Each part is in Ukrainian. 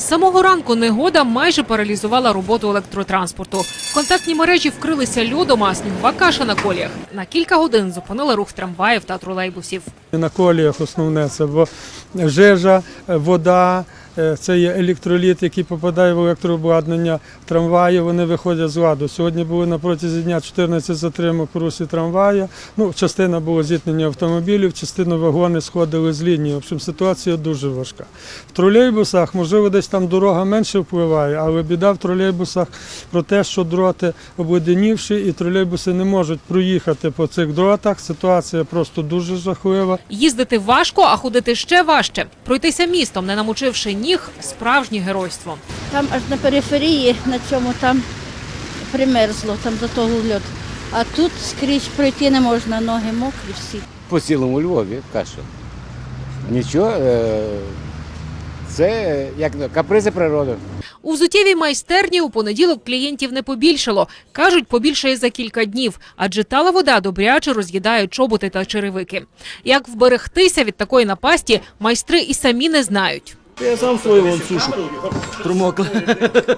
З самого ранку негода майже паралізувала роботу електротранспорту. Контактні мережі вкрилися льодом, а снігова каша на коліях. На кілька годин зупинила рух трамваїв та тролейбусів. На коліях основне це жижа, вода, це є електроліт, який попадає в електрообладнання трамваї, вони виходять з ладу. Сьогодні були на протязі дня 14 затримок у русі трамвая. Ну, частина було зіткнення автомобілів, частина вагони сходили з лінії. В общем, ситуація дуже важка. В тролейбусах, можливо, десь там дорога менше впливає, але біда в тролейбусах про те, що дроти обледенівші, і тролейбуси не можуть проїхати по цих дротах. Ситуація просто дуже жахлива. Їздити важко, а ходити ще важче. Пройтися містом, не намочивши ніг – справжнє геройство. Там аж на периферії, на цьому там примерзло, там за того льот. А тут скрізь пройти не можна, ноги мокрі всі. по цілому Львові каша. Нічого, е, це як капризи природи. У взуттєвій майстерні у понеділок клієнтів не побільшало. Кажуть, побільшає за кілька днів, адже тала вода добряче роз'їдає чоботи та черевики. Як вберегтися від такої напасті, майстри і самі не знають. Я сам свою вон сушу. Промокла.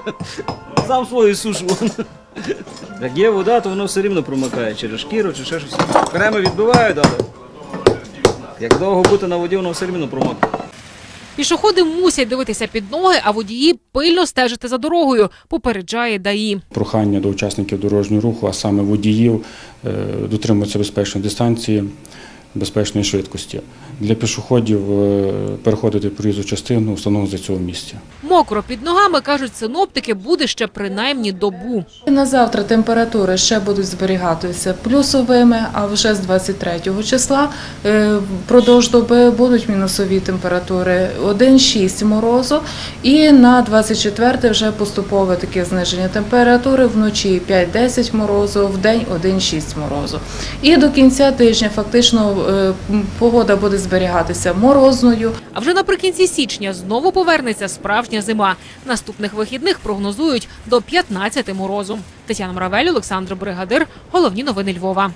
Сам свою сушу. вон. Як є вода, то воно все рівно промокає через шкіру чи ще щось. Креми відбивають, але як довго бути на воді, воно все рівно промокне. Пішоходи мусять дивитися під ноги, а водії пильно стежити за дорогою, попереджає ДАІ. прохання до учасників дорожнього руху, а саме водіїв, е, дотримуватися безпечної дистанції, безпечної швидкості. Для пішоходів е, переходити проїзну частину установлено за цього місця. Мокро під ногами, кажуть синоптики, буде ще принаймні добу. На завтра температури ще будуть зберігатися плюсовими, а вже з 23 числа е, впродовж доби будуть мінусові температури 1,6 морозу. І на 24 вже поступове таке зниження температури вночі 5-10 морозу, в день 1,6 морозу. І до кінця тижня фактично погода буде зберігатися морозною, А вже наприкінці січня знову повернеться справжня зима. Наступних вихідних прогнозують до 15 морозу. Тетяна Мравель, Олександр Бригадир. Головні новини Львова.